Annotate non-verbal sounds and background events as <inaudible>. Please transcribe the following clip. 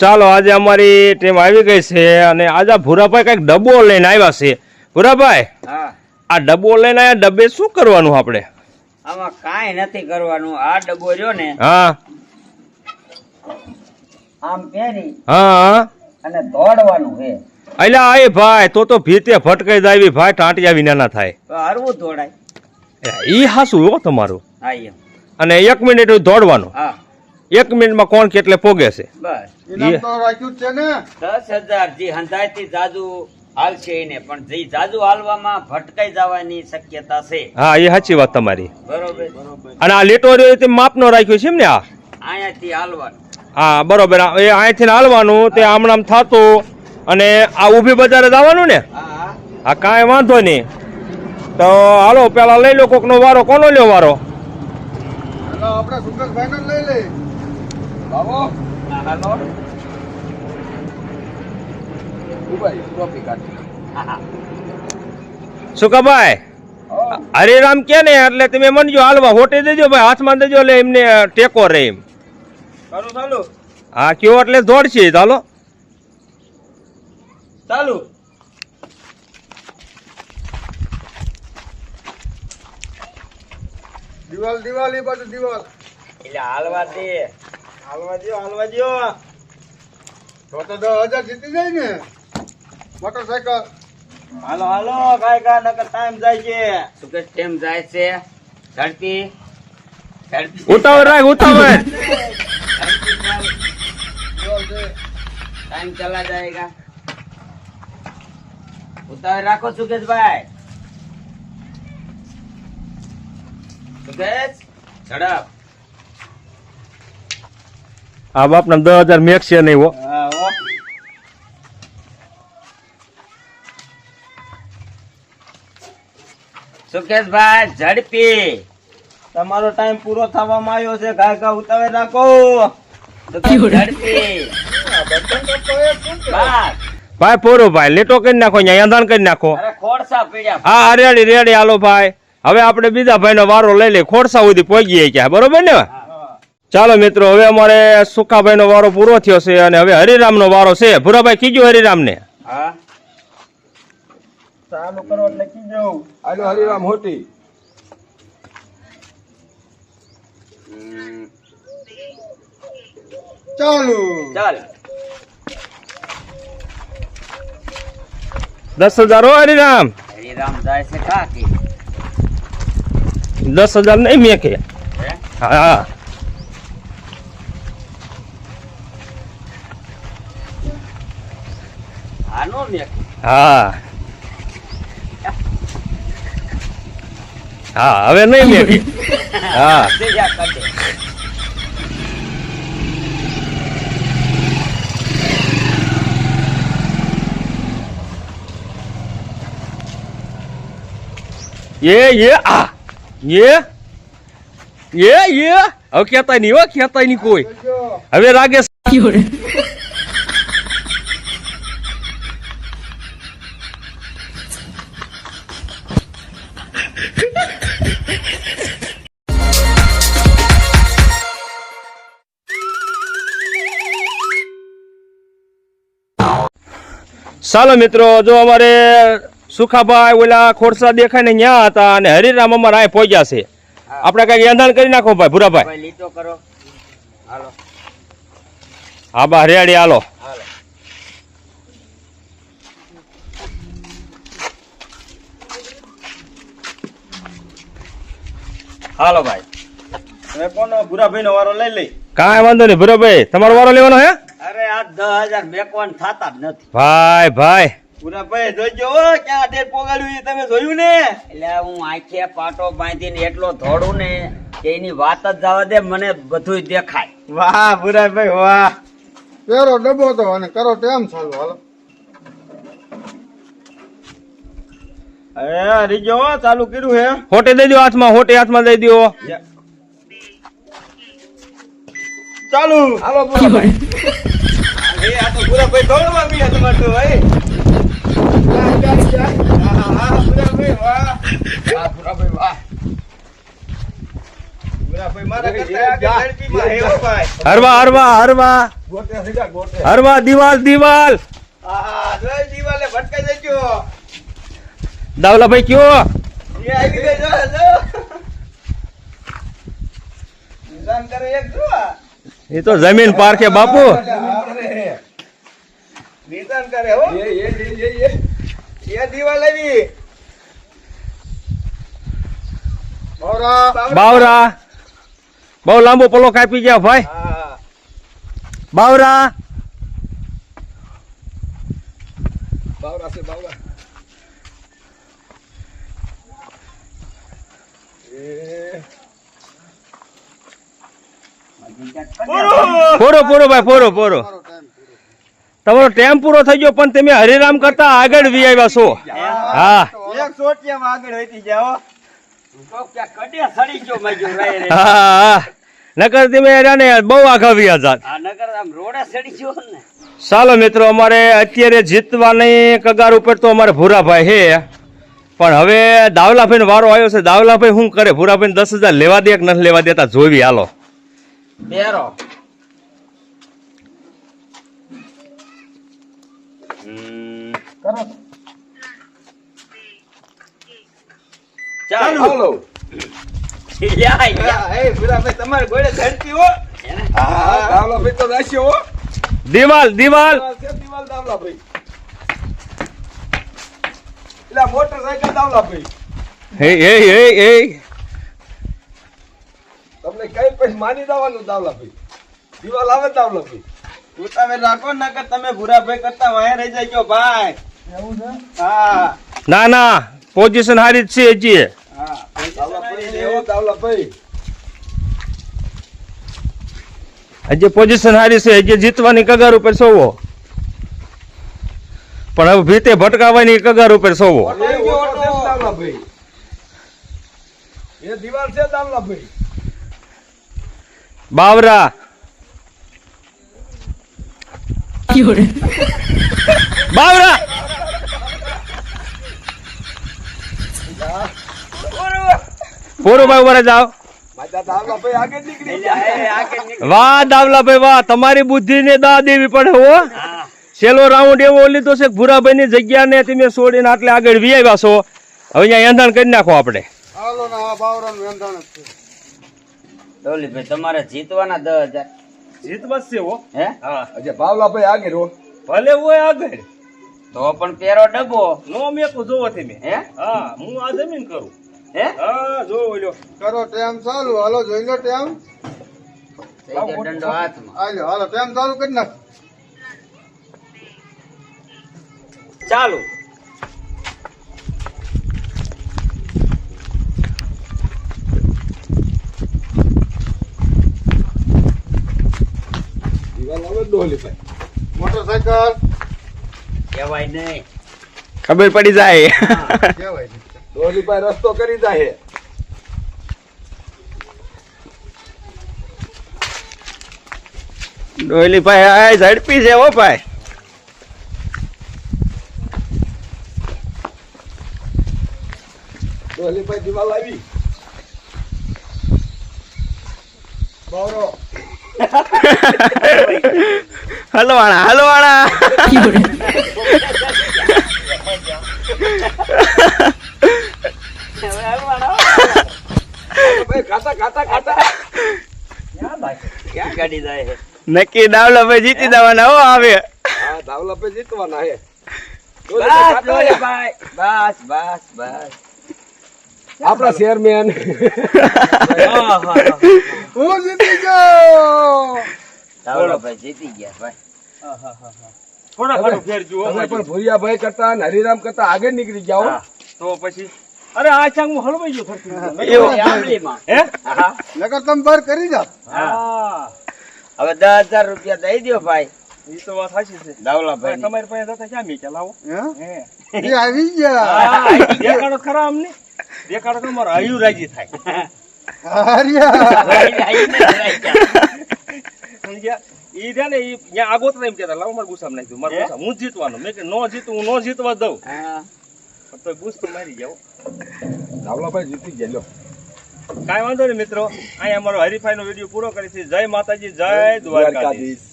ચાલો આજે અમારી ટીમ આવી ગઈ છે અને આજે ભૂરાભાઈ કંઈક ડબ્બો લઈને આવ્યા છે. ભૂરાભાઈ આ ડબ્બો લઈને આવ્યા ડબ્બે શું કરવાનું આપણે? આમાં કાંઈ નથી કરવાનું. આ ડબ્બો રહ્યો ને હા. આમ પહેરી હા. અને દોડવાનું છે. અલ્યા આય ભાઈ તો તો ભીતે ફટકાઈ જાવી ભાઈ ટાંટિયા વિના ના થાય. દોડાય. ઈ હાસું હો તમારું. હા અને એક મિનિટ દોડવાનું. હા. એક મિનિટમાં કોણ કેટલે પોગે છે? બસ. એ- દસ હજાર. જે હંધાયથી જાદુ હાલશે એને પણ જે જાજુ હાલવામાં ભટકાઈ જવાની શક્યતા છે. હા એ સાચી વાત તમારી. બરોબર. અને આ લેટો તે માપનો રાખ્યો છે ને આ? અહીંયાથી હાલવાનું. હા બરોબર. એ અહીંયાથી હાલવાનું તે આમ થતું અને આ ઊભી બજારે જવાનું ને? હા. હા આ કાંઈ વાંધો નહીં. તો હાલો પેલા લઈ લો કોકનો વારો. કોનો લ્યો વારો? બાબો લઈ હાલો હા, હા. સુકાભાઈ અરે હરિરામ કે ને એટલે તમે મનજો હાલવા હોટી દેજો ભાઈ હાથમાં દેજો એટલે એમને ટેકો રે એમ. ચાલુ ચાલુ હા કયો એટલે દોડશે ચાલો. ચાલુ. દિવાલ દિવાલ એ બાજુ દિવાલ. એટલે હાલવા દે. હાલવા દો હાલવા દો તો તો દસ હજાર જીતી જાય ને. મોટરસાયકલ. હાલો હાલો કાય કા નકર ટાઈમ જાય છે. શું કે ટાઈમ જાય છે? ઝડપી ઉતાવળ રાખ ઉતાવળ. ટાઈમ ચલા જાયેગા. ઉતાવળ રાખો સુકેશભાઈ. સુકેશ ઝડપ. આ બાપના દસ હજાર મેક છે નહીં હો હા હો સુકેશભાઈ ઝડપી તમારો ટાઈમ પૂરો થવામાં આવ્યો છે. ગાય ગા ઉતાવળ રાખો. સુકેશ ઝડપી. બસ. ભાઈ પૂરું ભાઈ લેટો કરી નાખો અહીંયા અંધાન કરી નાખો. અરે ખોડસા પીડ્યા. હા રેડી રેડી હાલો ભાઈ. હવે આપણે બીજા ભાઈનો વારો લઈ લઈએ ખોડસા સુધી પહોંચીએ ક્યાં? બરોબર ને? ચાલો મિત્રો હવે અમારે સુખાભાઈ નો વારો પૂરો થયો છે અને હવે હરિરામ નો વારો છે. ભૂરાભાઈ કીધું હરિરામ ને ચાલુ કરો એટલે કીજો. આલો હરિરામ હોટી ચાલુ. ચાલ. દસ હજાર હો હરિરામ. હરિરામ જાય છે કાકી. દસ હજાર નહીં મેં કે હે? હા. હા હવે નહીં લેખી હા. Yeah, yeah, ah, yeah, yeah, yeah. હવે કહેતા નહીં હો કહેતા નહીં કોઈ. હવે રાગે સાચી <laughs> ચાલો મિત્રો જો અમારે સુખાભાઈ ઓલા ખોરસા દેખાય ને ન્યા હતા અને હરિરામ અમારા અહીં પહોંચ્યા છે. આપણે કઈ એંધાણ કરી નાખો ભાઈ ભૂરાભાઈ. લીટો કરો. હાલો. હા બા હરિયાળી હાલો. હાલો. હાલો ભાઈ. તમે કોનો ભૂરાભાઈ નો વારો લઈ લઈ? કાંઈ વાંધો નહીં ભૂરાભાઈ તમારો વારો લેવાનો હે? અરે દસ હજાર મેકવાન થતા જ નથી. ભાઈ ભાઈ. ભૂરાભાઈ જોઈજો ક્યાં ડેટ પોગાડ્યું તમે જોયું ને? એટલે હું આંખે પાટો બાંધીને એટલો ધોડું ને કે એની વાત જ જવા દે મને બધું દેખાય. વાહ ભૂરાભાઈ વાહ. પેરો ડબ્બો તો અને કરો ટેમ ચાલુ હાલો. અરે રીજો ચાલુ કર્યું હે. હોટે દઈ દો હાથમાં હોટે હાથમાં દઈ દો ચાલુ. હાલો ભૂરાભાઈ. એ આ તો તો ભાઈ હા, હા, હા, ભૂરાભાઈ વાહ વાહ, ભૂરાભાઈ, વાહ. ભૂરાભાઈ મારા કરતા આગળ ઝડપીમાં હે હો ભાઈ. હરવા હરવા હરવા. હરવા દિવાલ દિવાલ. દાવલા દાવલાભાઈ કયો? આવી જો કરે એક જો. એ તો જમીન પારખે બાપુ. નિશાન કરે હો. એ એ એ એ એ. દીવાલ બાવરા. બાવરા. બહુ લાંબો પલો કાપી ગયા ભાઈ. હા. બાવરા. બાવરા છે બાવરા. એ પૂરો પૂરો ભાઈ પૂરો પૂરો. તમારો ટાઈમ પૂરો થઈ ગયો પણ તમે હરિરામ કરતા આગળ વી આવ્યા છો. હા. આગળ નકર તમે એને બહુ આઘા વ્યા જાત. આ નગર આમ રોડે સડી ગયો ને. ચાલો મિત્રો અમારે અત્યારે જીતવાની કગાર ઉપર તો અમારે ભૂરાભાઈ હે. પણ હવે દાવલાભાઈ વારો આવ્યો છે. દાવલાભાઈ શું કરે? ભૂરાભાઈ દસ હજાર લેવા દે કે નથી લેવા દેતા? જોવી હાલો. બેરો હમ. ચાલો દિવાલ દિવાલ દિવાલ દાવલા ભાઈ મોટરસાયકલ હે હે હે હે કઈ પછી માની દેવાનું દાવલાભાઈ દિવાલ આવે દાવલાભાઈ તમે રાખો નકર તમે ભૂરાભાઈ કરતા વાય રહી જાય ભાઈ. એવું છે? હા. ના ના પોઝિશન હારી જ છે હજી. હા લેવો હજી પોઝિશન સારી છે હજી જીતવાની કગાર ઉપર સોવો. પણ હવે ભીતે ભટકાવાની કગાર ઉપર સોવો. એ દિવાલ છે દાવલાભાઈ બાવરા. બાવરા. પૂરું ભાઈ ઉપર જાય આગળ નીકળ. વાહ. તમારી બુદ્ધિ ને દા દેવી પડે હો. છેલ્લો રાઉન્ડ એવો લીધો છે ભૂરાભાઈ ની જગ્યા ને તમે છોડીને આટલે આગળ વી આવ્યા છો. હવે અહીંયા એંધાણ કરી નાખો આપણે હાલો ને આ બાવરાનું વેંધાણ જ છે ડોલીભાઈ તમારે જીતવાના દસ હજાર. જીત છે હો. હે? હા. અજે ભાવલાભાઈ આગળ હો. ભલે હોય આગળ. તો પણ પેરો ડબ્બો નો મેકો જોવો તમે. હે? હા હું આ જમીન કરું. હે? હા જો ઓલ્યો કરો ટેમ ચાલુ હાલો જોઈ લો ટેમ. થઈ ગયો દંડો હાથમાં. હાલો હાલો ટેમ ચાલુ કરી નાખ. ચાલુ દિવાલ આવે ડોલીભાઈ મોટરસાયકલ. કહેવાય નહીં. ખબર પડી જાય. કેવાય છે ડોલીભાઈ રસ્તો કરી જાય. ડોયલી ભાઈ આ ઝડપી છે હો ભાઈ. ડોલીભાઈ દિવાલ આવી. બાવરો હલવાણા હલવાણા નક્કી દાવલા ભાઈ જીતી દેવાના હો આવે. દાવલા ભાઈ જીતવાના હે. બસ બસ બસ બસ. આપણા ચેરમેન હું જીતી ગયો. ધાવલાભાઈ જીતી ગયા ભાઈ. થોડા ઘણું ફેર જુઓ તમે પણ ભૂરિયાભાઈ કરતા હરિરામ કરતા આગળ નીકળી જાઓ તો પછી? અરે આ ચાંગ હું હલવાઈ ગયો ફરતી એવું. આંબલીમાં. હે? હા. નકર તમે બહાર કરી જાઓ. હવે દસ હજાર રૂપિયા દઈ દો ભાઈ. એ તો વાત સાચી છે. તમારી પાસે જતા ક્યાં મીચા લાવો હે? હે. એ આવી ગયા. ખરા અમને. દેખાડો તો મારો આયુ રાજી થાય. ઈ રહ્યા ને ઈ ત્યાં આગોતરા એમ કહેતા લાવો મારે ગુસ્સામાં નાખ્યું મારે ગુસ્સા હું જીતવાનો. મેં કે નો જીતું હું નો જીતવા દઉં. તો ગુસ્સો મારી જાવ જીતી ગયા લો કાંઈ વાંધો નહીં મિત્રો. અહીંયા અમારો હરીફાઈનો વીડિયો પૂરો કરી છે. જય માતાજી જય દ્વારકાધીશ.